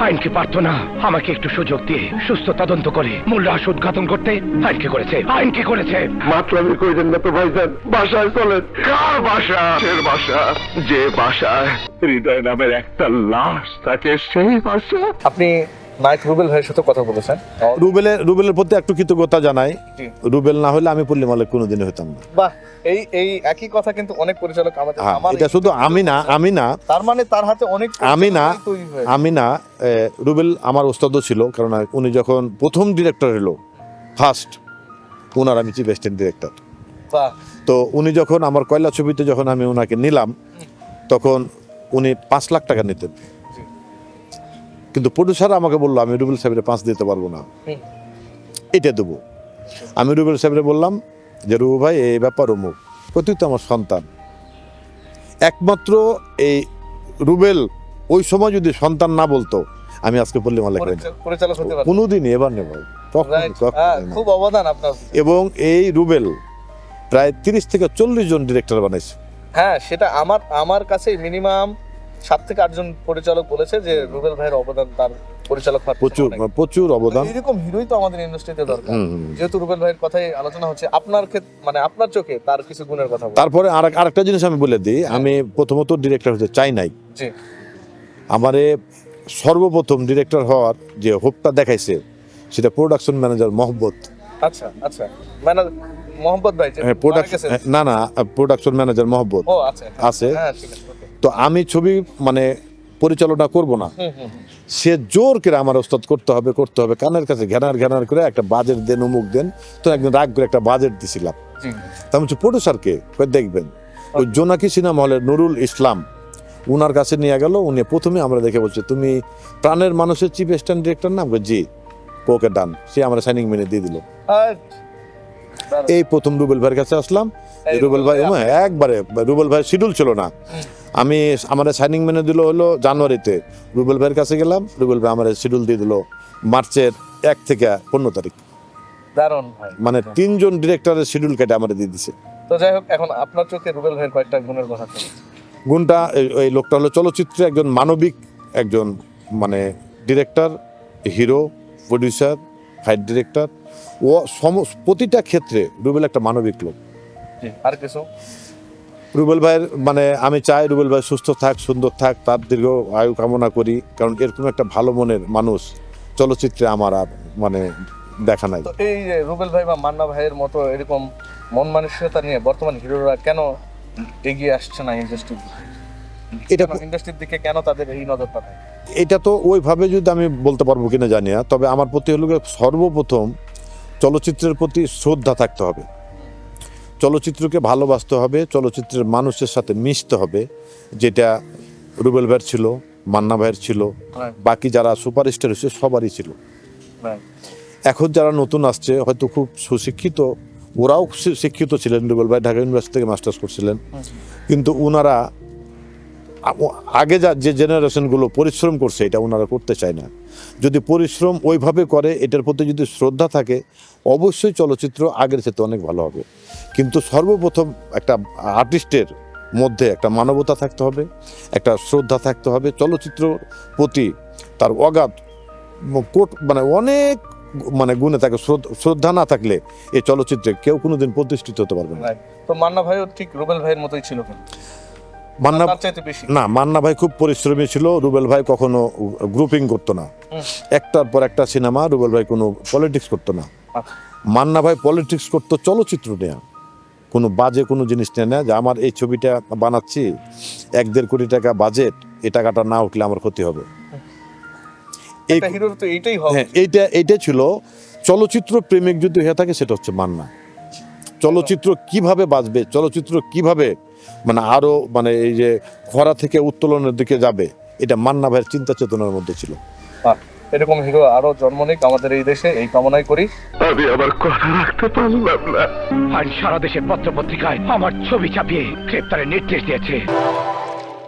আইন পারত না। আমাকে একটু সুযোগ দিয়ে সুস্থ তদন্ত করে মূল রাস উদ্ঘাটন করতে আইন কি করেছে। আইন কি করেছে মাতলামি কইলেন না তো ভাইজান। বাসায় চলেন। কার বাসা? এর বাসা? যে বাসায় হৃদয় নামের একটা লাশ থাকে সেই বাসা। আপনি নায়ক রুবেল ভাইয়ের সাথে কথা বলেছেন। রুবেলের রুবেলের প্রতি একটু কৃতজ্ঞতা জানাই। রুবেল না হলে আমি পল্লী মালিক কোনোদিনই হতাম না। বাহ এই এই একই কথা কিন্তু অনেক পরিচালক আমাদের হ্যাঁ আমার এটা শুধু আমি না আমি না। তার মানে তার হাতে অনেক আমি না। আমি না রুবেল আমার ওস্তাদও ছিল কারণ উনি যখন প্রথম ডিরেক্টর হলো ফার্স্ট ওনার আমি চিফ অ্যাসিস্ট্যান্ট ডিরেক্টর তো উনি যখন আমার কয়লা ছবিতে যখন আমি ওনাকে নিলাম তখন উনি পাঁচ লাখ টাকা নিতেন। কিন্তু প্রডিউসার আমাকে বলল আমি রুবেল সাহেবের পাঁচ দিতে পারব না। এটা দেবো। আমি রুবেল সাহেবের বললাম যে রুবু ভাই এই ব্যাপার অমুক। প্রতি তো আমার সন্তান। একমাত্র এই রুবেল ওই সময় যদি সন্তান না বলতো আমি আজকে পল্লী মালিক কোনোদিনই এবার নেব। হ্যাঁ। খুব অবদান আপনার। এবং এই রুবেল প্রায় তিরিশ থেকে চল্লিশ জন ডিরেক্টর বানাইছে। হ্যাঁ সেটা আমার আমার কাছে মিনিমাম সাত থেকে আটজন পরিচালক বলেছে যে রুবেল ভাইয়ের অবদান তার পরিচালক হওয়ার প্রচুর প্রচুর অবদান। এরকম হিরোই তো আমাদের ইন্ডাস্ট্রিতে দরকার। যেহেতু রুবেল ভাইয়ের কথাই আলোচনা হচ্ছে আপনার ক্ষেত্রে মানে আপনার চোখে তার কিছু গুণের কথা তারপরে আর আরেকটা জিনিস আমি বলে দিই আমি প্রথমত ডিরেক্টর হতে চাই নাই। জি। আমারে সর্বপ্রথম ডিরেক্টর হওয়ার যে হোপটা দেখাইছে সেটা প্রোডাকশন ম্যানেজার মহব্বত। আচ্ছা আচ্ছা। মানে মোহাম্মদ ভাই যে মারা গেছেন। প্রোডাকশন না না প্রোডাকশন ম্যানেজার মহব্বত। আচ্ছা। আছে। হ্যাঁ ঠিক আছে. তো আমি ছবি মানে পরিচালনা করব না। সে জোর করে আমার ওস্তাদ করতে হবে করতে হবে কানের কাছে ঘেনার ঘেনার করে একটা বাজেট দেন অমুক দেন। তো একদিন রাগ করে একটা বাজেট দিছিলাম। তা আমি প্রডিউসারকে দেখবেন? ওই জোনাকি সিনেমা হলের নুরুল ইসলাম উনার কাছে নিয়ে গেল উনি প্রথমে আমরা দেখে বলছে তুমি প্রাণের মানুষের চিফ অ্যাসিস্ট্যান্ট ডিরেক্টর নাম জি ওকে ডান। সে আমরা সাইনিং মেনে দিয়ে দিল। আর এই প্রথম রুবেল ভাইয়ের কাছে আসলাম। রুবেল ভাই হ্যাঁ, একবারে রুবেল ভাই শিডিউল ছিল না। আমি আমার সাইনিং মেনে দিল হলো জানুয়ারিতে। রুবেল ভাইয়ের কাছে গেলাম রুবেল ভাই আমার শিডিউল দিয়ে দিল মার্চের এক থেকে পনেরো তারিখ। দারুণ ভাই। মানে তিনজন ডিরেক্টরের শিডিউল কেটে আমার দিয়ে দিছে। তো যাই হোক এখন আপনার চোখে রুবেল ভাইয়ের কয়েকটা গুণের কথা। গুণটা এই- এই লোকটা হলো চলচ্চিত্রে একজন মানবিক একজন মানে director hero producer fight director ও সম প্রতিটা ক্ষেত্রে রুবেল একটা মানবিক লোক। আর কিছু? রুবেল ভাইয়ের মানে আমি চাই রুবেল ভাই সুস্থ থাক সুন্দর থাক তার দীর্ঘ আয়ু কামনা করি কারণ এরকম একটা ভালো মনের মানুষ চলচ্চিত্রে আমার আর মানে দেখা নাই। তো এই যে রুবেল ভাই বা মান্না ভাইয়ের মতো এরকম মন মানসিকতা নিয়ে বর্তমান হিরোরা কেন এগিয়ে আসছে না ইন্ডাস্ট্রির এটা ইন্ডাস্ট্রির দিকে কেন তাদের এই নজরটা থাকে এটা তো ওইভাবে যদি আমি বলতে পারব কিনা জানি না তবে আমার প্রতি হলো সর্বপ্রথম চলচ্চিত্রের প্রতি শ্রদ্ধা থাকতে হবে। চলচ্চিত্রকে ভালোবাসতে হবে চলচ্চিত্রের মানুষের সাথে মিশতে হবে যেটা রুবেল ভাইয়ের ছিল মান্না ভাইয়ের ছিল বাকি যারা সুপারস্টার হয়েছে সবারই ছিল। এখন যারা নতুন আসছে হয়তো খুব সুশিক্ষিত ওরাও শিক্ষিত ছিলেন রুবেল ভাই ঢাকা ইউনিভার্সিটি থেকে মাস্টার্স করছিলেন। কিন্তু ওনারা আগে যা যে জেনারেশনগুলো পরিশ্রম করছে এটা ওনারা করতে চায় না। যদি পরিশ্রম ওইভাবে করে, এটার প্রতি যদি শ্রদ্ধা থাকে, অবশ্যই চলচ্চিত্র আগের চেয়ে অনেক ভালো হবে। কিন্তু সর্বপ্রথম একটা আর্টিস্টের মধ্যে একটা মানবতা থাকতে হবে, একটা শ্রদ্ধা থাকতে হবে। চলচ্চিত্র প্রতি তার অগাধ কোট মানে অনেক মানে গুণে থাকে শ্রদ্ধ- না থাকলে এই চলচ্চিত্রে কেউ কোনোদিন প্রতিষ্ঠিত হতে পারবে না। তো মান্না ভাইও ঠিক রুবেল ভাইয়ের মতোই ছিল মান্না না মান্না ভাই খুব পরিশ্রমী ছিল রুবেল ভাই কখনো গ্রুপিং করতো না। একটার পর একটা সিনেমা রুবেল ভাই কোনো পলিটিক্স করতো না। মান্না ভাই পলিটিক্স করতো চলচ্চিত্র নেয়া। কোনো বাজে কোনো জিনিস নেয় না যে আমার এই ছবিটা বানাচ্ছি এক দেড় কোটি টাকা বাজেট এই টাকাটা না উঠলে আমার ক্ষতি হবে। হ্যাঁ এইটা এইটা ছিল। চলচ্চিত্র প্রেমিক যদি হয়ে থাকে সেটা হচ্ছে মান্না। চলচ্চিত্র কীভাবে বাঁচবে চলচ্চিত্র কীভাবে মানে আরও মানে এই যে খরা থেকে উত্তোলনের দিকে যাবে এটা মান্না ভাইয়ের চিন্তা চেতনার মধ্যে ছিল। এরকম হিরো আরও জন্ম নিক আমাদের এই দেশে এই কামনাই করি। আমি আমার কথা রাখতে পারলাম না। আজ সারা দেশের পত্র পত্রিকায় আমার ছবি চাপিয়ে গ্রেপ্তারের নির্দেশ দিয়েছে।